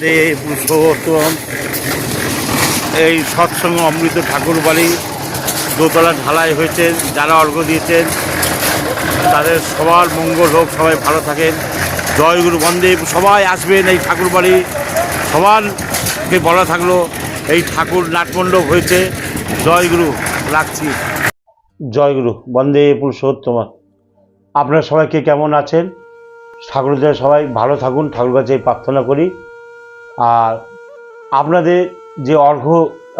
যে এই সৎসঙ্গ অমৃত ঠাকুর বাড়ি, দোতলা ঢালাই হয়েছে, যারা অর্ঘ দিয়েছেন, তাদের সবার মঙ্গল হোক, সবাই ভালো থাকেন। জয়গুরু বন্দে সবাই আসবেন এই ঠাকুর বাড়ি সবারকে বলা থাকল, এই ঠাকুর নাটমণ্ডপ হয়েছে। জয়গুরু রাখছি। জয়গুরু বন্দে পুরুষোত্তম। আপনারা সবাইকে কেমন আছেন? ঠাকুরদের সবাই ভালো থাকুন, ঠাকুর কাছে প্রার্থনা করি। আর আপনাদের যে অর্ঘ্য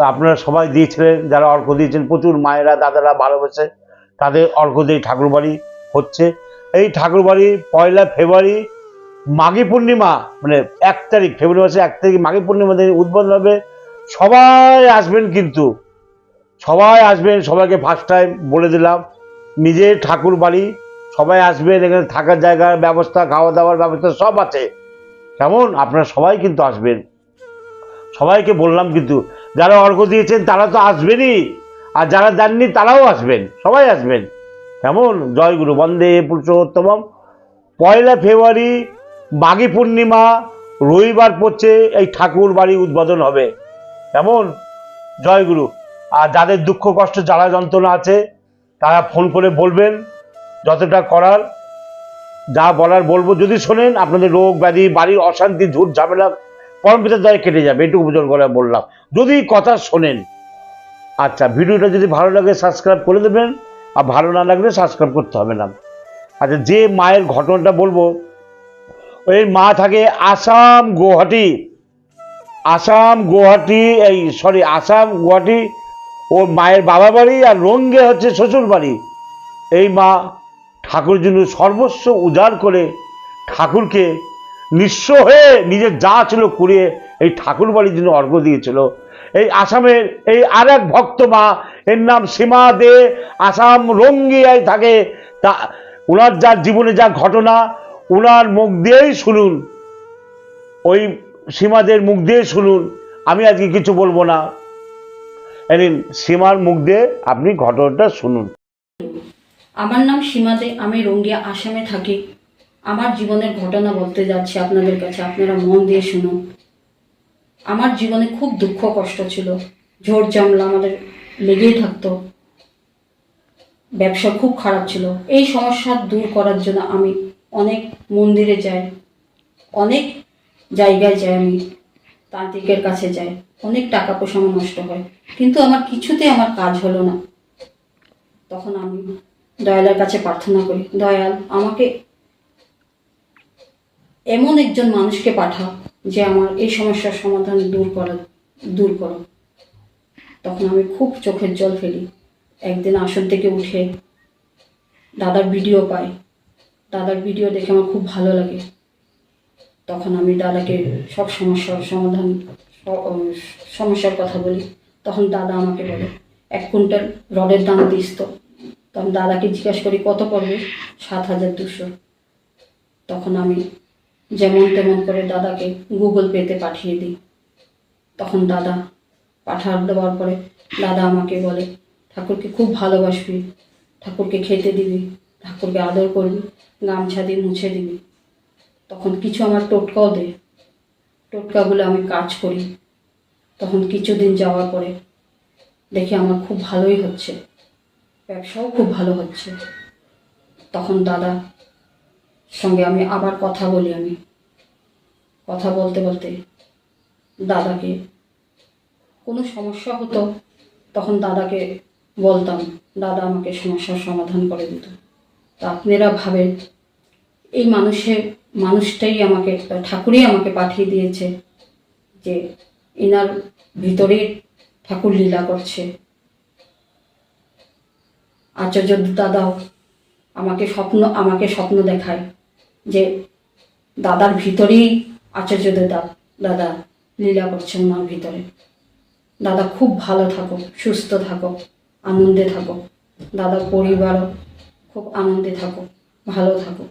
আপনারা সবাই দিয়েছিলেন, যারা অর্ঘ দিয়েছেন, প্রচুর মায়েরা, দাদারা ভালোবেসে তাদের অর্ঘ দিয়ে ঠাকুরবাড়ি হচ্ছে। এই ঠাকুরবাড়ি পয়লা ফেব্রুয়ারি মাঘী পূর্ণিমা মানে এক তারিখ, ফেব্রুয়ারি মাসে এক তারিখ মাঘী পূর্ণিমা দিন উদ্বোধন হবে। সবাই আসবেন কিন্তু, সবাই আসবেন, সবাইকে ফার্স্ট টাইম বলে দিলাম। নিজের ঠাকুর বাড়ি সবাই আসবেন, এখানে থাকার জায়গার ব্যবস্থা খাওয়া দাওয়ার ব্যবস্থা সব আছে। কেমন? আপনারা সবাই কিন্তু আসবেন। সবাইকে বললাম কিন্তু, যারা অর্ঘ্য দিয়েছেন তারা তো আসবেনই। আর যারা দেননি তারাও আসবেন। সবাই আসবেন। কেমন? জয়গুরু বন্দে পুরুষোত্তম পয়লা ফেব্রুয়ারি মাঘী পূর্ণিমা, রবিবার পড়ছে, এই ঠাকুর বাড়ি উদ্বোধন হবে। কেমন? জয়গুরু আর যাদের দুঃখ কষ্ট, জ্বালা যন্ত্রণা আছে, তারা ফোন করে বলবেন, যতটা করার। যা বলার বলব, যদি শোনেন, আপনাদের রোগ ব্যাধি, বাড়ির অশান্তি, ঝুট ঝামেলা পরমপিতার দ্বারা কেটে যাবে, এটুকু বুঝন করে বললাম। যদি কথা শোনেন আচ্ছা ভিডিওটা যদি ভালো লাগে সাবস্ক্রাইব করে দেবেন, আর ভালো না লাগলে সাবস্ক্রাইব করতে হবে না। আচ্ছা যে মায়ের ঘটনাটা বলব, ওই মা থাকে আসাম গুয়াহাটি। আসাম গুয়াহাটি, এই সরি আসাম গুয়াহাটি, ওর মায়ের বাবা বাড়ি আর রঙ্গে হচ্ছে শ্বশুর বাড়ি এই মা ঠাকুর জন্য সর্বস্ব উজাড় করে ঠাকুরকে নিঃস্ব হয়ে নিজের যা ছিল কুড়িয়ে এই ঠাকুর বাড়ির জন্য অর্ঘ্য দিয়েছিল। এই আসামের এই আর এক ভক্ত মা, এর নাম সীমা দে, আসাম রঙ্গিয়ায় থাকে। তা ওনার যা জীবনে যা ঘটনা ওনার মুখ দিয়েই শুনুন। ওই সীমাদের মুখ দিয়ে শুনুন। আমি আজকে কিছু বলব না। এদিন সীমার মুখ দিয়ে আপনি ঘটনাটা শুনুন। আমার নাম সীমা দে আমি রঙ্গিয়া, আসামে থাকি। আমার জীবনের ঘটনা বলতে যাচ্ছি আপনাদের কাছে, আপনারা মন দিয়ে শুনুন। আমার জীবনে খুব দুঃখ, কষ্ট ছিল। ঝোর জামলা আমাদের লেগেই থাকতো। ব্যবসা খুব খারাপ ছিল। এই সমস্যা দূর করার জন্য আমি অনেক মন্দিরে যাই, অনেক জায়গায় যাই আমি, তান্ত্রিকের কাছে যাই। অনেক টাকা পয়সা আমার নষ্ট হয়। কিন্তু আমার কিছুতে আমার কাজ হলো না। তখন আমি দয়ালের কাছে প্রার্থনা করি। দয়াল, আমাকে এমন একজন মানুষকে পাঠাও যে আমার এই সমস্যার সমাধান দূর করা দূর করো। তখন আমি খুব চোখের জল ফেলি। একদিন আসন থেকে উঠে দাদার ভিডিও পাই। দাদার ভিডিও দেখে আমার খুব ভালো লাগে। তখন আমি দাদাকে সব সমস্যার সমাধান সমস্যার কথা বলি। তখন দাদা আমাকে বলে, এক কুইন্টাল রডের দাম দিস তো। তখন দাদাকে জিজ্ঞাসা করি, কত পড়বে? সাত হাজার দুশো। তখন আমি যেমন তেমন করে দাদাকে গুগল পেতে পাঠিয়ে দিই। তখন দাদা পাঠা দেওয়ার পরে দাদা আমাকে বলে, ঠাকুরকে খুব ভালোবাসবি, ঠাকুরকে খেতে দিবি, ঠাকুরকে আদর করবি, গামছা দিয়ে মুছে দিবি। তখন কিছু আমার টোটকাও দেয়। টোটকাগুলো আমি কাজ করি। তখন কিছুদিন যাওয়ার পরে দেখি আমার খুব ভালোই হচ্ছে। ব্যবসাও খুব ভালো হচ্ছে। তখন দাদা, সঙ্গে আমি আবার কথা বলি আমি। কথা বলতে বলতে দাদাকে কোনো সমস্যা হতো, তখন দাদাকে বলতাম, দাদা আমাকে সমস্যার সমাধান করে দিত। তা আপনারা ভাবেন, এই মানুষের মানুষটাই আমাকে, ঠাকুরই আমাকে পাঠিয়ে দিয়েছে যে, এনার ভিতরে ঠাকুর লীলা করছে। আচার্য দাদাও আমাকে স্বপ্ন আমাকে স্বপ্ন দেখায় যে দাদার ভিতরেই আচার্য দাদা দাদা লীলা করছে ওনার ভিতরে। দাদা খুব ভালো থাকো, সুস্থ থাকো, আনন্দে থাকো। দাদার পরিবারও খুব আনন্দে থাকো, ভালো থাকো।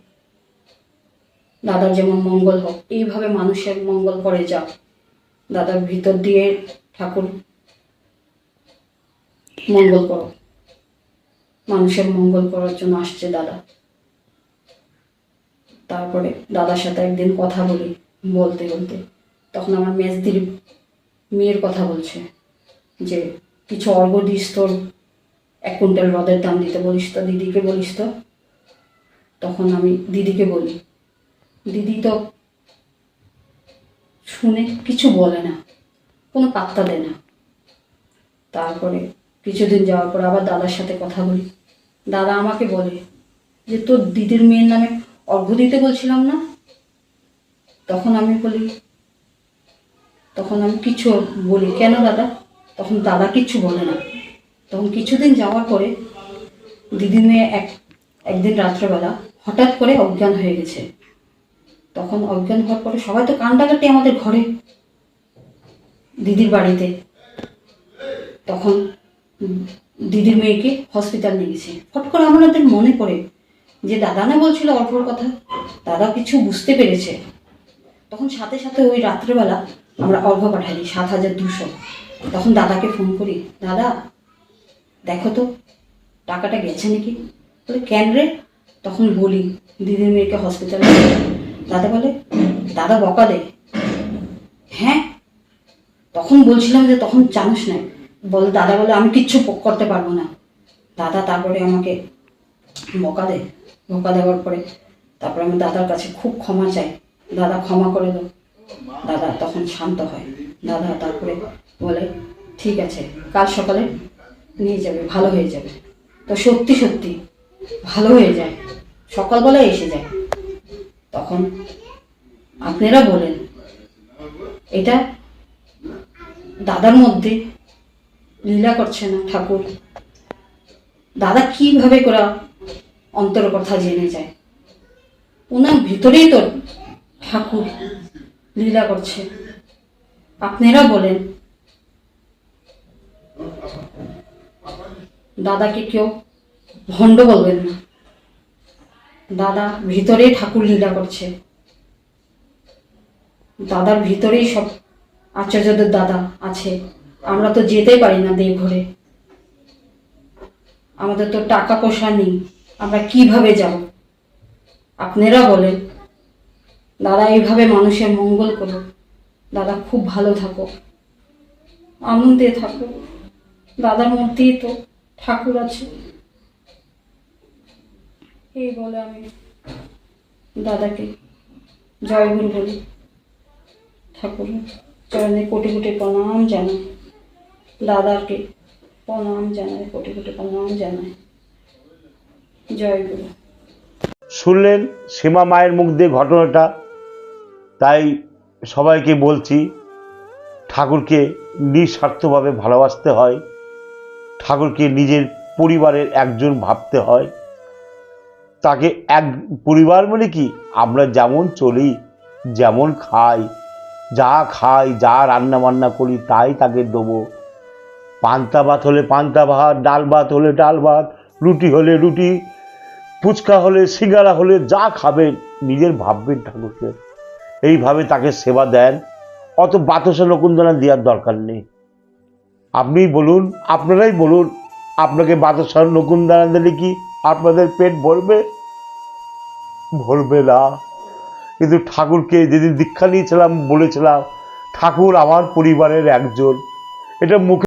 দাদার যেমন মঙ্গল হোক, এইভাবে মানুষের মঙ্গল করে যাও দাদার ভিতর দিয়ে ঠাকুর মঙ্গল করো। মানুষের মঙ্গল করার জন্য আসছে দাদা। তারপরে দাদার সাথে একদিন কথা বলি, বলতে বলতে। তখন আমার মেজদির মেয়ের কথা বলছে যে, কিছু অর্ঘ দিস তোর, এক কুইন্টাল রদের দাম দিতে বলিস তো, দিদিকে বলিস তো। তখন আমি দিদিকে বলি, দিদি তো শুনে কিছু বলে না, কোনো পাত্তা দেয় না। তারপরে কিছুদিন যাওয়ার পর আবার দাদার সাথে কথা বলি দাদা আমাকে বলে যে তোর দিদির মেয়ের নামে অর্ঘ্য দিতে বলছিলাম না? তখন আমি বলি, তখন আমি কিছু বলি, কেন দাদা? তখন দাদা কিচ্ছু বলে না। তখন কিছুদিন যাওয়ার পরে দিদির মেয়ে এক, একদিন রাত্রেবেলা হঠাৎ করে অজ্ঞান হয়ে গেছে। তখন অজ্ঞান হওয়ার পরে সবাই তো কান্ডাকাটি আমাদের ঘরে, দিদির বাড়িতে। তখন দিদির মেয়েকে হসপিটাল নিয়ে গেছে। ফট করে আমাদের মনে পড়ে যে দাদা না বলছিল অল্পর কথা। দাদা কিছু বুঝতে পেরেছে। তখন সাথে সাথে ওই রাত্রেবেলা আমরা অর্ঘ পাঠাই সাত হাজার দুশো। তখন দাদাকে ফোন করি, দাদা, দেখো তো, টাকাটা গেছে নাকি? বলে, কেন রে? তখন বলি, দিদির মেয়েকে হসপিটালে দাদা বলে, দাদা বকা দে। হ্যাঁ? তখন বলছিলাম যে তখন জানিস না বলে, দাদা বলে আমি কিচ্ছু করতে পারব না। দাদা তারপরে আমাকে বকা দেয় বকা দেওয়ার পরে তারপরে আমি দাদার কাছে খুব ক্ষমা চাই। দাদা ক্ষমা করে দাও। দাদা তখন শান্ত হয়। দাদা তারপরে বলে, ঠিক আছে, কাল সকালে নিয়ে যাবে, ভালো হয়ে যাবে। তো সত্যি সত্যি ভালো হয়ে যায়। সকালবেলায় এসে যায়। তখন আপনারা বলেন, এটা দাদার মধ্যে লীলা করছে না ঠাকুর। দাদা কীভাবে করে অন্তর কথা জেনে যায়? ওনার ভিতরেই তো ঠাকুর লীলা করছে। আপনারা বলেন। দাদাকে কেউ ভণ্ড বলবেন না। দাদা ভিতরে ঠাকুর লীলা করছে। দাদার ভিতরেই সব আচার্যদের দাদা আছে। আমরা তো যেতে পারি না দেবঘরে আমাদের তো টাকা পয়সা নেই। আমরা কীভাবে যাব? আপনারা বলেন। দাদা, এইভাবে মানুষের মঙ্গল করো দাদা, খুব ভালো থাকো আনন্দে থাকো দাদার মধ্যেই তো ঠাকুর আছে। এই বলে আমি দাদাকে জয়গুরু বলি। ঠাকুর চরণে কোটি কোটি প্রণাম জানাই। দাদাকে প্রণাম জানাই, কোটি কোটি প্রণাম জানাই। জয় গুরু। শুনলেন, সীমা মায়ের মুখ দিয়ে ঘটনাটা, তাই সবাইকে বলছি, ঠাকুরকে নিঃস্বার্থভাবে ভালোবাসতে হয়, ঠাকুরকে নিজের পরিবারের একজন ভাবতে হয়। তাকে এক পরিবার মানে কি, আমরা যেমন চলি, যেমন খাই, যা খাই, যা রান্না বান্না করি, তাই তাকে দেবো। পান্তা ভাত হলে পান্তা ভাত, ডাল ভাত হলে ডাল ভাত, রুটি হলে রুটি, ফুচকা হলে সিঙ্গারা হলে যা খাবেন নিজের ভাববেন ঠাকুরকে। এইভাবে তাকে সেবা দেন, অত বাতাসা নকুন্দনা দেওয়ার দরকার নেই। আপনি বলুন, আপনারাই বলুন, আপনাকে বাতাসা নকুন্দনা দিলে কি আপনাদের পেট ভরবে? ভরবে না। কিন্তু ঠাকুরকে যেদিন দীক্ষা নিয়েছিলাম, বলেছিলাম, ঠাকুর আমার পরিবারের একজন। এটা মুখে